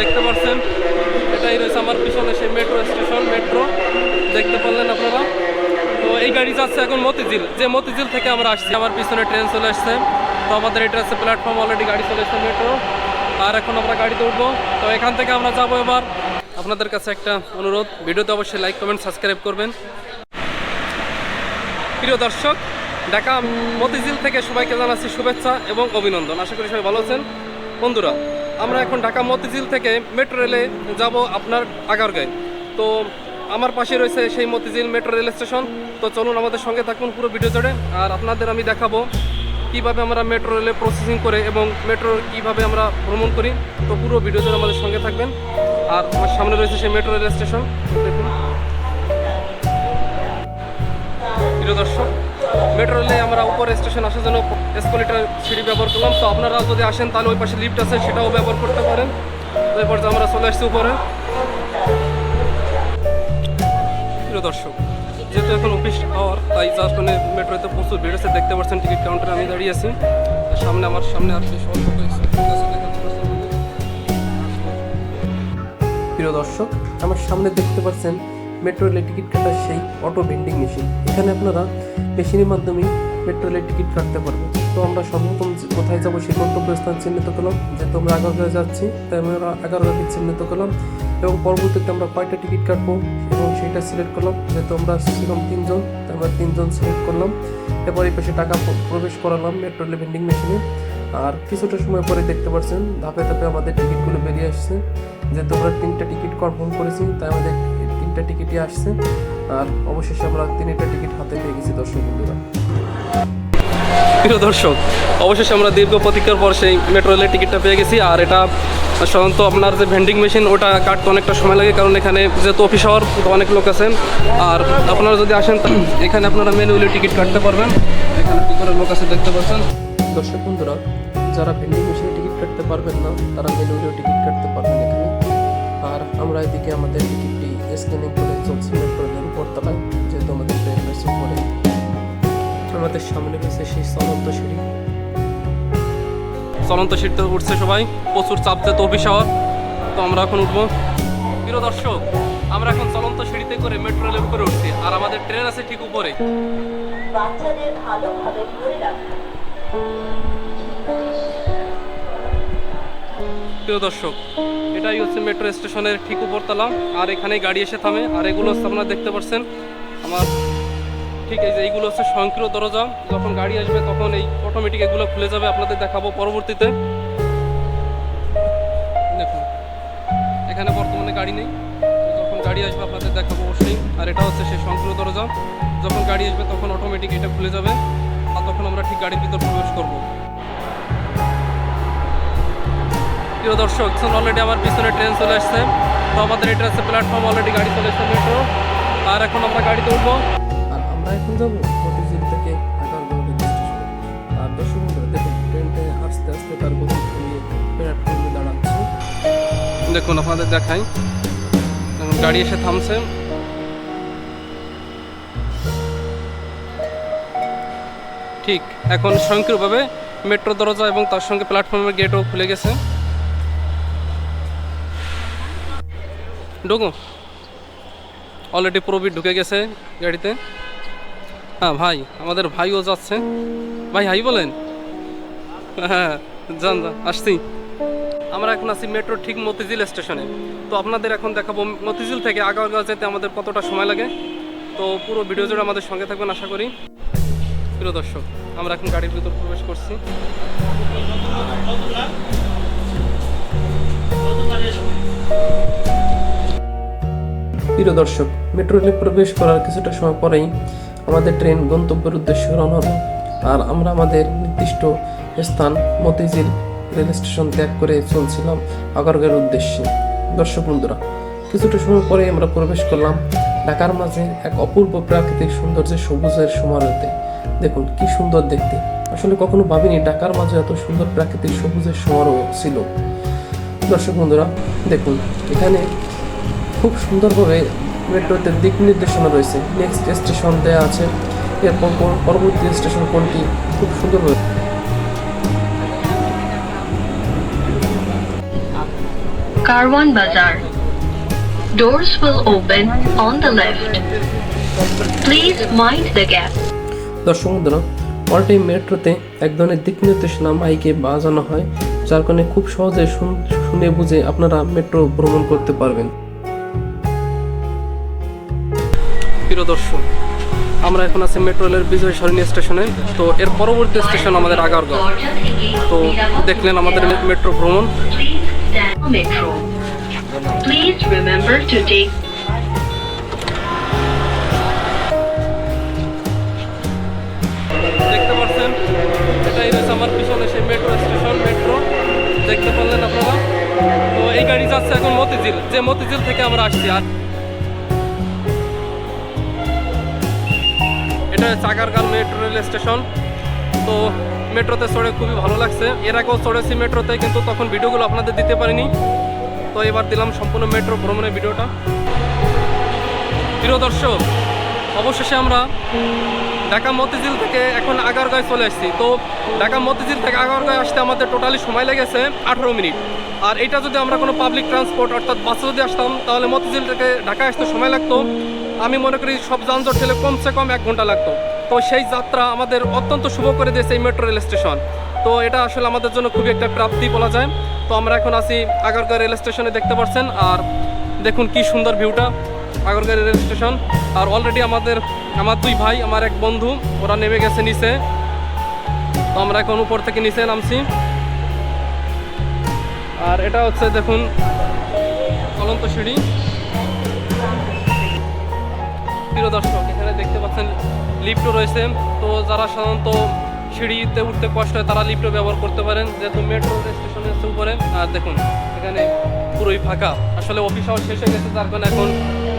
দেখতে পাচ্ছেন এটাই রয়েছে আমার পিছনে সেই মেট্রো স্টেশন মেট্রো দেখতে পারলেন আপনারা? তো এই গাড়ি যাচ্ছে এখন মতিঝিল। যে মতিঝিল থেকে আমরা আসছি, আমার পিছনে ট্রেন চলে আসছে। তো আমাদের এটা হচ্ছে প্ল্যাটফর্ম অলরেডি গাড়ি চলে এসছে মেট্রো আর এখন আমরা গাড়িতে উঠবো। তো এখান থেকে আমরা যাব এবার। আপনাদের কাছে একটা অনুরোধ, ভিডিওতে অবশ্যই লাইক কমেন্ট সাবস্ক্রাইব করবেন। প্রিয় দর্শক, ঢাকা মতিঝিল থেকে সবাইকে জানাচ্ছি শুভেচ্ছা এবং অভিনন্দন। আশা করি সবাই ভালো আছেন। বন্ধুরা আমরা এখন ঢাকা মতিঝিল থেকে মেট্রো রেলে যাব আপনার আগারগাঁয়। তো আমার পাশে রয়েছে সেই মতিঝিল মেট্রো রেল স্টেশন। তো চলুন আমাদের সঙ্গে থাকুন পুরো ভিডিও জুড়ে। আর আপনাদের আমি দেখাবো কীভাবে আমরা মেট্রো রেলে প্রসেসিং করে এবং মেট্রো কীভাবে আমরা ভ্রমণ করি। তো পুরো ভিডিও জুড়ে আমাদের সঙ্গে থাকবেন। আর আমার সামনে রয়েছে সেই মেট্রো রেল স্টেশন। দেখুন। প্রিয় দর্শক মেট্রো রেলে আমরা উপরে স্টেশন আসার জন্য এসকোলেটার সিঁড়ি ব্যবহার করলাম। তো আপনারা যদি আসেন, তাহলে ওই পাশে লিফট আছে, সেটাও ব্যবহার করতে পারেন। এরপর আমরা চলে আসছি উপরে। দর্শক, যেহেতু এখন অফিস আওয়ার তাই জাস্ট মানে মেট্রোতে প্রচুর ভিড় আছে। দেখতে পাচ্ছেন টিকিট কাউন্টারে আমি দাঁড়িয়ে আছি। সামনে আমার, সামনে আর। প্রিয় দর্শক, আমার সামনে দেখতে পাচ্ছেন মেট্রো রেলের টিকিট কাটার সেই অটো ভেন্ডিং মেশিন এখানে আপনারা মেশিনের মাধ্যমে মেট্রো রেলের টিকিট কাটতে পারবেন। তো আমরা সর্বপ্রথম কোথায় যাব সেই গন্তব্যস্থান চিহ্নিত করলাম। যেহেতু আমরা এগারোগাঁও যাচ্ছি, তাই আমরা এগারোগাঁকে চিহ্নিত করলাম। এবং পরবর্তীতে আমরা কয়টা টিকিট কাটবো এবং সেটা সিলেক্ট করলাম। যেহেতু আমরা ছিলাম তিনজন, তাই আমরা তিনজন সিলেক্ট করলাম। এরপর এই পাশে টাকা প্রবেশ করালাম মেট্রো রেলের ভেন্ডিং মেশিনে আর কিছুটা সময় পরে দেখতে পাচ্ছেন ধাপে ধাপে আমাদের টিকিটগুলো বেরিয়ে আসছে। যেহেতু আমরা তিনটা টিকিট কনফার্ম করেছি, তাই আমাদের তিনটা টিকিটই আসছে। আর অবশেষে আমরা তিনটা টিকিট হাতে পেয়ে গেছি দর্শক বন্ধুরা। প্রিয় দর্শক অবশেষে আমরা দীর্ঘ প্রতীক্ষার পর সেই মেট্রো রেলের টিকিটটা পেয়ে গেছি। আর এটা সাধারণত আপনার যে ভেন্ডিং মেশিন ওটা কাটতে অনেকটা সময় লাগে কারণ এখানে যেহেতু অফিস হওয়ার তো অনেক লোক আছেন। আর আপনারা যদি আসেন এখানে আপনারা ম্যানুয়ালি টিকিট কাটতে পারবেন। এখানে কি করে লোক আছে দেখতে পাচ্ছেন? দর্শক বন্ধুরা যারা ভেন্ডিং মেশিনে টিকিট কাটতে পারবেন না তারা ম্যানুয়ালিও টিকিট কাটতে পারবেন এখানে। আর আমরা এদিকে আমাদের টিকিটটি স্ক্যানিং করে চলছি মেট্রো রেলের উপরতলায় যেহেতু আমাদের ট্রেন রয়েছে উপরে আমাদের সামনে রয়েছে সেই চলন্ত সিঁড়ি। চলন্ত সিঁড়িতে উঠছে সবাই প্রচুর চাপ যেত অফিস আওয়ার তো আমরা এখন উঠবো। প্রিয় দর্শক আমরা এখন চলন্ত সিঁড়িতে করে মেট্রো রেলের উপরে উঠছি আর আমাদের ট্রেন আছে ঠিক উপরে। বাচ্চাদের ভালোভাবে ধরে রাখা। প্রিয় দর্শক, এটাই হচ্ছে মেট্রো স্টেশনের ঠিক উপরতলা। আর এখানে গাড়ি এসে থামে। আর এগুলো হচ্ছে আপনারা দেখতে পাচ্ছেন আমার ঠিক যে এইগুলো হচ্ছে স্বয়ংক্রিয় দরজা। যখন গাড়ি আসবে তখন এই অটোমেটিক এগুলো খুলে যাবে। আপনাদের দেখাবো পরবর্তীতে। দেখুন, এখানে বর্তমানে গাড়ি নেই। যখন গাড়ি আসবে আপনাদের দেখাবো অবশ্যই। আর এটা হচ্ছে সেই স্বয়ংক্রিয় দরজা। যখন গাড়ি আসবে তখন অটোমেটিক এটা খুলে যাবে। আর তখন আমরা ঠিক গাড়ির ভিতর প্রবেশ করব। প্রিয় দর্শক শুন অলরেডি আমার পিছনে ট্রেন চলে আসছে। তো আমাদের এটা আছে প্ল্যাটফর্ম অলরেডি গাড়ি চলে এসছে মেট্রো আর এখন আমরা গাড়িতে উঠবো আর আমরা এখন যাব মতিঝিল থেকে আর দর্শক বন্ধুরা দেখুন ট্রেনটা আস্তে আস্তে তার গতি কমিয়ে প্ল্যাটফর্মে দাঁড়াচ্ছে। দেখুন আপনাদের দেখাই। এখন গাড়ি এসে থামছে। ঠিক এখন স্বয়ংক্রিয়ভাবে মেট্রো দরজা এবং তার সঙ্গে প্ল্যাটফর্মের গেটও খুলে গেছে। ঢুকো। অলরেডি প্রবীর ঢুকে গেছে গাড়িতে। হ্যাঁ ভাই, আমাদের ভাইও যাচ্ছে। ভাই, হাই বলেন। হ্যাঁ যান যান, আসছি। আমরা এখন আছি মেট্রো ঠিক মতিঝিল স্টেশনে। তো আপনাদের এখন দেখাবো মতিঝিল থেকে আগারগাঁও যেতে আমাদের কতটা সময় লাগে। তো পুরো ভিডিও জুড়ে আমাদের সঙ্গে থাকবেন, আশা করি। প্রিয় দর্শক, আমরা এখন গাড়ির ভিতর প্রবেশ করছি। প্রিয় দর্শক মেট্রো রেলে প্রবেশ করার কিছুটা সময় পরেই আমাদের ট্রেন গন্তব্যের উদ্দেশ্যে রওনা হলো। আর আমরা আমাদের নির্দিষ্ট স্থান মতিঝিল রেল স্টেশন ত্যাগ করে চলছিলাম আগারগাঁর উদ্দেশ্যে। দর্শক বন্ধুরা, কিছুটা সময় পরে আমরা প্রবেশ করলাম ঢাকার মাঝে এক অপূর্ব প্রাকৃতিক সৌন্দর্যের সবুজের সমারোহতে। দেখুন, কি সুন্দর দেখতে। আসলে কখনো ভাবিনি ঢাকার মাঝে এত সুন্দর প্রাকৃতিক সবুজের সমারোহ ছিল। দর্শক বন্ধুরা, দেখুন, এখানে খুব সুন্দরভাবে মেট্রোতে দিক নির্দেশনা রয়েছে নেক্সট স্টেশন দেওয়া আছে এরপর পরবর্তী স্টেশন কোনটি খুব সুন্দরভাবে Karwan Bazaar. Doors will open on the left. Please mind the gap. দর্শক বন্ধুরা অলটাইম মেট্রোতে এক ধরনের দিক নির্দেশনা মাইকে বাজানো হয় যার কারণে খুব সহজে শুনে বুঝে আপনারা মেট্রো ভ্রমণ করতে পারবেন প্রিয় দর্শক আমরা এখন আছি মেট্রো রেলের বিজয় সরণী স্টেশনে। তো এর পরবর্তী স্টেশন আমাদের আগারগাঁও। তো দেখলেন আমাদের মেট্রো ভ্রমণ। দেখতে পাচ্ছেন এটাই রয়েছে আমার পিছনে সেই মেট্রো স্টেশন মেট্রো দেখতে পারলেন আপনারা? তো এই গাড়ি যাচ্ছে এখন মতিঝিল। যে মতিঝিল থেকে আমরা আসছি। আর এটা চাকারগাল মেট্রো রেল স্টেশন। তো মেট্রোতে চড়ে খুবই ভালো লাগছে। এর আগেও চড়েছি মেট্রোতে, কিন্তু তখন ভিডিওগুলো আপনাদের দিতে পারিনি। তো এবার দিলাম সম্পূর্ণ মেট্রো ভ্রমণের ভিডিওটা। প্রিয় দর্শক, অবশেষে আমরা ঢাকা মতিঝিল থেকে এখন আগারগাঁয় চলে আসছি। তো ঢাকা মতিঝিল থেকে আগারগাঁয় আসতে আমাদের টোটালি সময় লেগেছে আঠারো মিনিট। আর এটা যদি আমরা কোনো পাবলিক ট্রান্সপোর্ট অর্থাৎ বাসে যদি আসতাম, তাহলে মতিঝিল থেকে ঢাকায় আসতে সময় লাগতো। আমি মনে করি সব যানজট ঠেলে কমসে কম এক ঘণ্টা লাগতো। তো সেই যাত্রা আমাদের অত্যন্ত শুভ করে দিয়েছে এই মেট্রো রেল স্টেশন তো এটা আসলে আমাদের জন্য খুবই একটা প্রাপ্তি বলা যায়। তো আমরা এখন আছি আগারগাঁও রেল স্টেশনে দেখতে পাচ্ছেন। আর দেখুন কি সুন্দর ভিউটা আগরগাঁ রেল স্টেশন। আর অলরেডি আমাদের, আমার দুই ভাই, আমার এক বন্ধু, ওরা নেমে গেছে নিচে। তো আমরা এখন উপর থেকে নিচে নামছি। আর এটা হচ্ছে দেখুন, চলন্ত সিঁড়ি। প্রিয় দর্শক, এখানে দেখতে পাচ্ছেন লিফটও রয়েছে। তো যারা সাধারণত সিঁড়িতে উঠতে কষ্ট হয়, তারা লিফটও ব্যবহার করতে পারেন। যেহেতু মেট্রো স্টেশনের উপরে। আর দেখুন, এখানে পুরোই ফাঁকা। আসলে অফিস আওয়ার শেষ হয়ে গেছে, যার কারণে এখন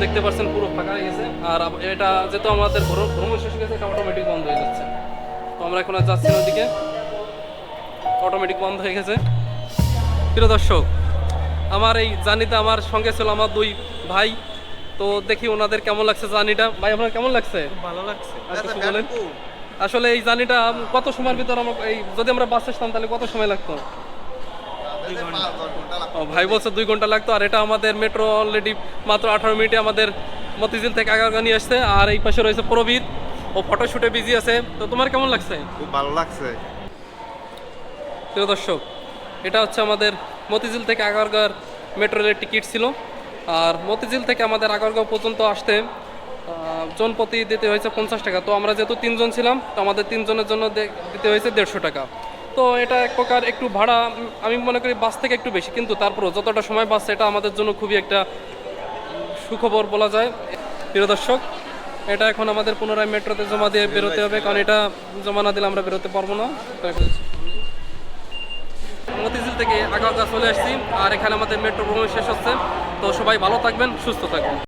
দেখতে পাচ্ছেন পুরো ফাঁকা হয়ে গেছে। আর এটা যেহেতু আমাদের ভ্রমণ ভ্রমণ শেষ হয়ে গেছে এটা অটোমেটিক বন্ধ হয়ে যাচ্ছে। তো আমরা এখন আর যাচ্ছি না ওদিকে। অটোমেটিক বন্ধ হয়ে গেছে। প্রিয় দর্শক আমার এই জার্নিতে আমার সঙ্গে ছিল আমার দুই ভাই। তো দেখি ওনাদের কেমন লাগছে জার্নিটা। ভাই আপনার কেমন লাগছে? ভালো লাগছে। বলেন আসলে এই জার্নিটা কত সময়ের ভিতর আমরা এই যদি আমরা বাসে আসতাম তাহলে কত সময় লাগতো? ভাই বলছে দুই ঘণ্টা লাগতো আর এটা আমাদের মেট্রো অলরেডি মাত্র আঠারো মিনিটে আমাদের মতিঝিল থেকে আগারগা নিয়ে আসছে। আর এই পাশে রয়েছে প্রবীর ও ফটোশুটে বিজি আছে। তো তোমার কেমন লাগছে? খুব ভালো লাগছে। প্রিয় দর্শক এটা হচ্ছে আমাদের মতিঝিল থেকে আগারগাঁর মেট্রো রেলের টিকিট ছিল। আর মতিঝিল থেকে আমাদের আগারগাঁও পর্যন্ত আসতে আহ, জন প্রতি দিতে হয়েছে পঞ্চাশ টাকা। তো আমরা যেহেতু তিনজন ছিলাম তো আমাদের তিনজনের জন্য দিতে হয়েছে দেড়শো টাকা। তো এটা এক প্রকার একটু ভাড়া আমি মনে করি বাস থেকে একটু বেশি, কিন্তু তারপরও যতটা সময় বাস এটা আমাদের জন্য খুবই একটা সুখবর বলা যায়। প্রিয় দর্শক, এটা এখন আমাদের পুনরায় মেট্রোতে জমা দিয়ে বেরোতে হবে, কারণ এটা জমা না দিলে আমরা বেরোতে পারব না। মতিঝিল থেকে আগাগা চলে আসছি, আর এখানে আমাদের মেট্রো ভ্রমণ শেষ হচ্ছে। তো সবাই ভালো থাকবেন, সুস্থ থাকবেন।